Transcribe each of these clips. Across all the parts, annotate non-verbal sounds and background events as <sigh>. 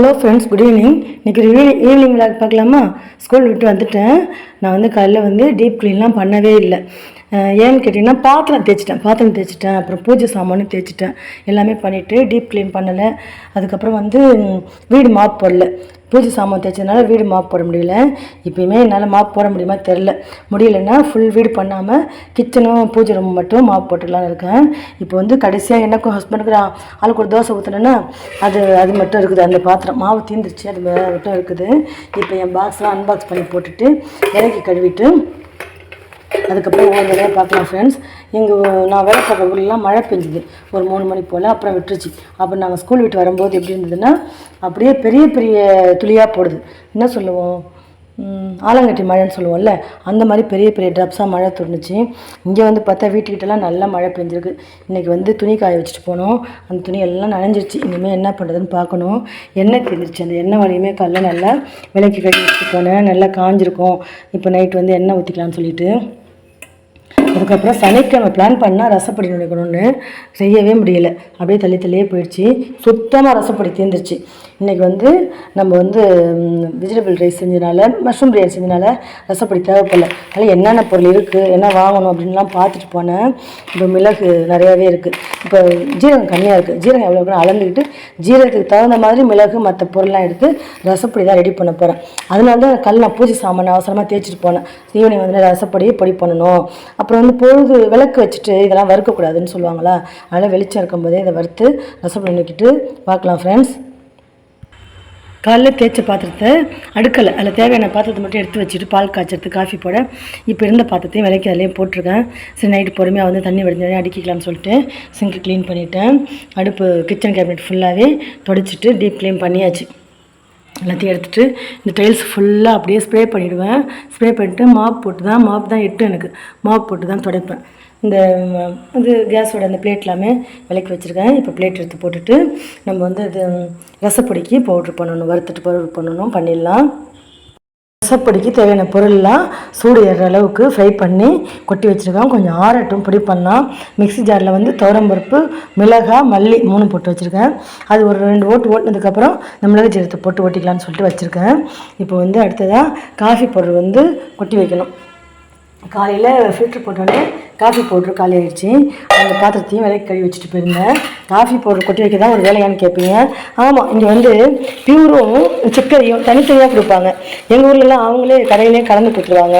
Hello friends good evening இன்றைக்கி evening evening vlog பார்க்கலாமா? School விட்டு வந்துட்டேன். நான் வந்து காலையில் வந்து டீப் க்ளீன்லாம் பண்ணவே இல்லை. ஏன்னு கேட்டிங்கன்னா பாத்திரம் தேய்ச்சிட்டேன். பாத்திரம் தேய்ச்சிட்டேன். அப்புறம் பூஜை சாமானும் தேய்ச்சிட்டேன். எல்லாமே பண்ணிவிட்டு டீப் க்ளீன் பண்ணலை. அதுக்கப்புறம் வந்து வீடு மாப் போடல. பூஜை சாமான் தேய்ச்சதுனால வீடு மாப் போட முடியல. இப்பயுமே என்னால் மாப் போட முடியுமா தெரில முடியலன்னா ஃபுல் வீடு பண்ணாமல் கிச்சனும் பூஜை ரூம் மட்டும் மாப் போட்டுக்கலான்னு இருக்கேன். இப்போ வந்து கடைசியாக எனக்கும் ஹஸ்பண்டுக்கு ஆளுக்கு ஒரு தோசை ஊற்றினேன்னா அது அது மட்டும் இருக்குது. அந்த பாத்திரம் மாவு தீந்துருச்சு. அது மட்டும் இருக்குது. இப்போ என் பாக்ஸ்லாம் அன்பாக்ஸ் பண்ணி போட்டுட்டு இறக்கி கழுவிட்டு அதுக்கப்புறம் ஒவ்வொரு வேலையாக பார்க்கலாம் ஃப்ரெண்ட்ஸ் இங்கே நான் வேலை பார்க்குற ஊர்லலாம் மழை பெஞ்சுது. ஒரு மூணு மணி போல் அப்புறம் விட்டுருச்சு. அப்புறம் நாங்கள் ஸ்கூல் விட்டு வரும்போது எப்படி இருந்ததுன்னா அப்படியே பெரிய பெரிய துளியாக போடுது. என்ன சொல்லுவோம்? ஆலங்கட்டி மழைன்னு சொல்லுவோம்ல அந்த மாதிரி பெரிய பெரிய ட்ராப்ஸாக மழை துணிச்சு இங்கே வந்து பார்த்தா வீட்டுக்கிட்டலாம் நல்லா மழை பெஞ்சிருக்கு. இன்றைக்கி வந்து துணி காய வச்சுட்டு போனோம். அந்த துணி எல்லாம் நனைஞ்சிருச்சு. இனிமேல் என்ன பண்ணுறதுன்னு பார்க்கணும். எண்ணெய் தெரிஞ்சிருச்சு அந்த எண்ணெய் வரையுமே காலைல நல்லா விலைக்கு கட்டி வச்சுட்டு போனேன். நல்லா காஞ்சிருக்கும். இப்போ நைட் வந்து எண்ணெய் ஊற்றிக்கலாம்னு சொல்லிட்டு. அதுக்கப்புறம் சனிக்கிழமை பிளான் பண்ணால் ரசப்பொடி நினைக்கணும்னு செய்யவே முடியல. அப்படியே தள்ளி தள்ளியே போயிடுச்சு. சுத்தமாக ரசப்பொடி தீர்ந்துருச்சு. இன்றைக்கி வந்து நம்ம வந்து வெஜிடபிள் ரைஸ் செஞ்சனால மஷ்ரூம் பிரியாணி செஞ்சனால ரசப்பொடி தேவைப்படல. அதனால் என்னென்ன பொருள் இருக்குது என்ன வாங்கணும் அப்படின்லாம் பார்த்துட்டு போனேன். இப்போ மிளகு நிறையாவே இருக்குது இப்போ ஜீரகம் கம்மியாக இருக்குது ஜீரகம் எவ்வளோ இருக்குன்னு அளந்துக்கிட்டு ஜீரகத்துக்கு தகுந்த மாதிரி மிளகு மற்ற பொருள்லாம் எடுத்து ரசப்பொடி தான் ரெடி பண்ண போகிறேன் அதனால தான் கல் நான் பூஜை சாமான் அவசரமாக தேய்ச்சிட்டு போனேன். ஈவினிங் வந்து ரசப்பொடியை பொடி பண்ணணும். அப்போ அப்புறம் வந்து பொழுது விளக்கு வச்சுட்டு இதெல்லாம் வறுக்கக்கூடாதுன்னு சொல்லுவாங்களா? அதனால் வெளிச்சம் இருக்கும்போதே இதை வறுத்து ரசம் பண்ணிக்கிட்டு பார்க்கலாம் ஃப்ரெண்ட்ஸ் காலைல தேய்ச்ச பாத்திரத்தை அடுக்கலை. அதில் தேவையான பாத்திரத்தை மட்டும் எடுத்து வச்சுட்டு பால் காய்ச்சறது காஃபி போட இப்போ இருந்த பாத்திரத்தையும் விலைக்கு அதிலையும் போட்டிருக்கேன். சரி நைட்டு பொறுமையாக வந்து தண்ணி வடிஞ்சோடனே அடிக்கிக்கலாம்னு சொல்லிட்டு சிங்க் க்ளீன் பண்ணிவிட்டேன் அடுப்பு கிச்சன் கேபினெட் ஃபுல்லாகவே தொடச்சிட்டு டீப் க்ளீன் பண்ணியாச்சு. எல்லாத்தையும் எடுத்துகிட்டு இந்த டைல்ஸ் ஃபுல்லாக அப்படியே ஸ்ப்ரே பண்ணிவிடுவேன் ஸ்ப்ரே பண்ணிட்டு மாப் போட்டு தான் மாப் தான் எட்டு எனக்கு. மாப் போட்டு தான் துடைப்பேன். இந்த இது கேஸோட அந்த பிளேட் எல்லாமே விலைக்கு வச்சுருக்கேன். இப்போ பிளேட் எடுத்து போட்டுட்டு நம்ம வந்து இது ரசப்பொடிக்கு பவுட்ரு பண்ணணும் வறுத்துட்டு பவுட்ரு பண்ணணும் பண்ணிடலாம். ரசப்பொடிக்கு தேவையான பொருள்லாம் சூடு ஏறுற அளவுக்கு ஃப்ரை பண்ணி கொட்டி வச்சுருக்கேன் கொஞ்சம் ஆறட்டும் பொடி பண்ணலாம். மிக்ஸி ஜாரில் வந்து துவரம்பருப்பு மிளகாய் மல்லி மூணு போட்டு வச்சுருக்கேன். அது ஒரு ரெண்டு ஓட்டு ஓட்டினதுக்கப்புறம் இந்த மிளகு ஜீரத்தை போட்டு ஓட்டிக்கலாம்னு சொல்லிட்டு வச்சுருக்கேன். இப்போ வந்து அடுத்ததாக காஃபி பவுடர் வந்து கொட்டி வைக்கணும். காலையில் ஃபில்ட்ரு போட்டோடனே காஃபி பவுட்ரு காலி ஆகிடுச்சி அந்த பாத்திரத்தையும் விலைக்கு கழுவி வச்சுட்டு போயிருந்தேன். காஃபி பவுடர் கொட்டி வைக்க தான் ஒரு வேலையான்னு கேட்பீங்க. ஆமாம் இங்கே வந்து பியூரும் சிக்கரையும் தனித்தனியாக கொடுப்பாங்க. எங்கள் ஊர்லலாம் அவங்களே கடையிலே கலந்து கொடுத்துருவாங்க.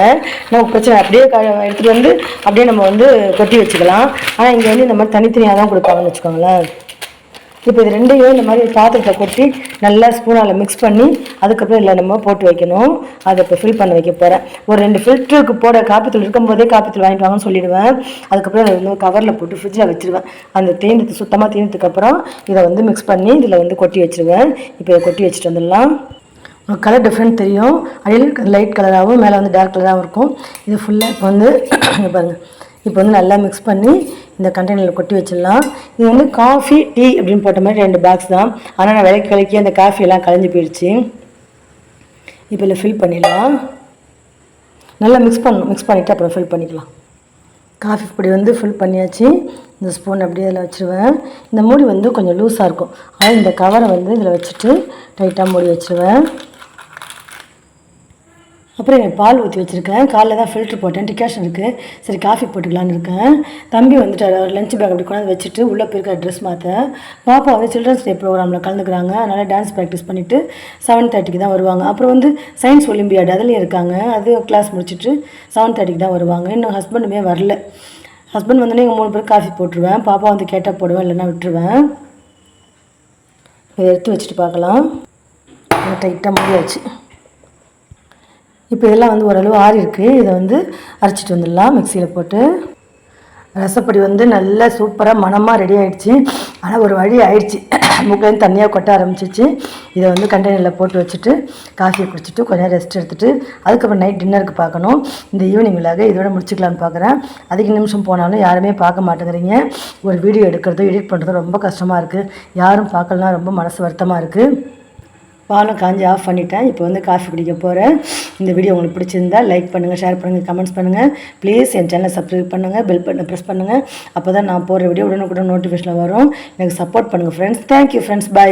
நமக்கு பிரச்சனை அப்படியே க எடுத்துகிட்டு வந்து அப்படியே நம்ம வந்து கொட்டி வச்சுக்கலாம். ஆனால் இங்கே வந்து இந்த மாதிரி தனித்தனியாக தான் கொடுப்பாங்கன்னு வச்சுக்கோங்களேன். இப்போ இது ரெண்டையும் இந்த மாதிரி பாத்திரத்தை கொட்டி நல்லா ஸ்பூனால் மிக்ஸ் பண்ணி அதுக்கப்புறம் இதில் நம்ம போட்டு வைக்கணும். அதை இப்போ ஃபில் பண்ண வைக்க போகிறேன் ஒரு ரெண்டு ஃபில்டருக்கு போட காப்பித்தூள் இருக்கும்போதே காப்பித்தூள் வாங்கிட்டு வாங்கன்னு சொல்லிடுவேன். அதுக்கப்புறம் அதை வந்து கவரில் போட்டு ஃப்ரிட்ஜில் வச்சுருவேன். அந்த தேய்ந்தது சுத்தமாக தேய்ந்ததுக்கப்புறம் இதை வந்து மிக்ஸ் பண்ணி இதில் வந்து கொட்டி வச்சுருவேன். இப்போ இதை கொட்டி வச்சுட்டு வந்துடலாம். கலர் டிஃப்ரெண்ட் தெரியும். அடியில் லைட் கலராகவும் மேலே வந்து டார்க் கலராகவும் இருக்கும். இது ஃபுல்லாக இப்போ வந்து <coughs> பாருங்கள் இப்போ வந்து நல்லா மிக்ஸ் பண்ணி இந்த கண்டெய்னரில் கொட்டி வச்சிடலாம். இது வந்து காஃபி டீ அப்படின்னு போட்ட மாதிரி ரெண்டு பாக்ஸ் தான். ஆனால் நான் விலைக்கு விலைக்கு அந்த காஃபி எல்லாம் கலைஞ்சு போயிடுச்சு. இப்போ இதில் ஃபில் பண்ணிடலாம். நல்லா மிக்ஸ் பண்ணணும் மிக்ஸ் பண்ணிவிட்டு அப்புறம் ஃபில் பண்ணிக்கலாம். காஃபி பொடி வந்து ஃபில் பண்ணியாச்சு. இந்த ஸ்பூன் அப்படியே இதில் வச்சுருவேன். இந்த மூடி வந்து கொஞ்சம் லூஸாக இருக்கும். ஆனால் இந்த கவரை வந்து இதில் வச்சுட்டு டைட்டாக மூடி வச்சுருவேன். அப்புறம் எனக்கு பால் ஊற்றி வச்சுருக்கேன். காலைல தான் ஃபில்ட்ரு போட்டேன். டிகாஷன் இருக்குது சரி காஃபி போட்டுக்கலான்னு இருக்கேன். தம்பி வந்துட்டு லஞ்ச் பேக் அப்படி கொண்டாந்து வச்சுட்டு உள்ளே போயிருக்க ட்ரெஸ் மாற்றேன் பாப்பா வந்து சில்ட்ரன்ஸ் டே ப்ரோக்ராமில் கலந்துக்கிறாங்க. அதனால் டான்ஸ் ப்ராக்டிஸ் பண்ணிவிட்டு செவன் தேர்ட்டிக்கு தான் வருவாங்க. அப்புறம் வந்து சயின்ஸ் ஒலிம்பியாடு அதுலேயும் இருக்காங்க. அது கிளாஸ் முடிச்சுட்டு செவன் தேர்ட்டிக்கு தான் வருவாங்க. இன்னும் ஹஸ்பண்டுமே வரல. ஹஸ்பண்ட் வந்தோடனே எங்கள் மூணு பேர் காஃபி போட்டுருவேன். பாப்பா வந்து கேட்டால் போடுவேன் இல்லைன்னா விட்டுருவேன். எடுத்து வச்சுட்டு பார்க்கலாம். டைட்டாக முடியாச்சு இப்போ இதெல்லாம் வந்து ஓரளவு ஆறி இருக்குது இதை வந்து அரைச்சிட்டு வந்துடலாம். மிக்சியில் போட்டு. ரசப்பொடி வந்து நல்லா சூப்பராக மனமாக ரெடி ஆகிடுச்சு ஆனால் ஒரு வழி ஆயிடுச்சு. <coughs> மூக்கிலேருந்து தண்ணியாக கொட்ட ஆரம்பிச்சிச்சு இதை வந்து கண்டெய்னரில் போட்டு வச்சுட்டு காஃபியை குடிச்சிட்டு கொஞ்ச நேரம் ரெஸ்ட் எடுத்துகிட்டு அதுக்கப்புறம் நைட் டின்னருக்கு பார்க்கணும். இந்த ஈவினிங் விழாக இதோட முடிச்சுக்கலான்னு பார்க்குறேன். அதிக நிமிஷம் போனாலும் யாருமே பார்க்க மாட்டேங்கிறீங்க. ஒரு வீடியோ எடுக்கிறதும் எடிட் பண்ணுறதோ ரொம்ப கஷ்டமாக இருக்குது யாரும் பார்க்கலாம் ரொம்ப மனசு வருத்தமாக இருக்குது பாலும் காஞ்சி ஆஃப் பண்ணிட்டேன். இப்போ வந்து காஃபி குடிக்க போகிறேன் இந்த வீடியோ உங்களுக்கு பிடிச்சிருந்தா லைக் பண்ணுங்கள் ஷேர் பண்ணுங்கள் கமெண்ட்ஸ் பண்ணுங்கள் ப்ளீஸ் என் சேனலை சப்ஸ்கிரைப் பண்ணுங்கள் பெல் பட்டனை ப்ரெஸ் பண்ணுங்கள் அப்போ தான் நான் போகிற வீடியோ உடனுக்குடன் நோட்டிஃபிகேஷனில் வரும். எனக்கு சப்போர்ட் பண்ணுங்கள் ஃப்ரெண்ட்ஸ் தேங்க்யூ ஃப்ரெண்ட்ஸ் பை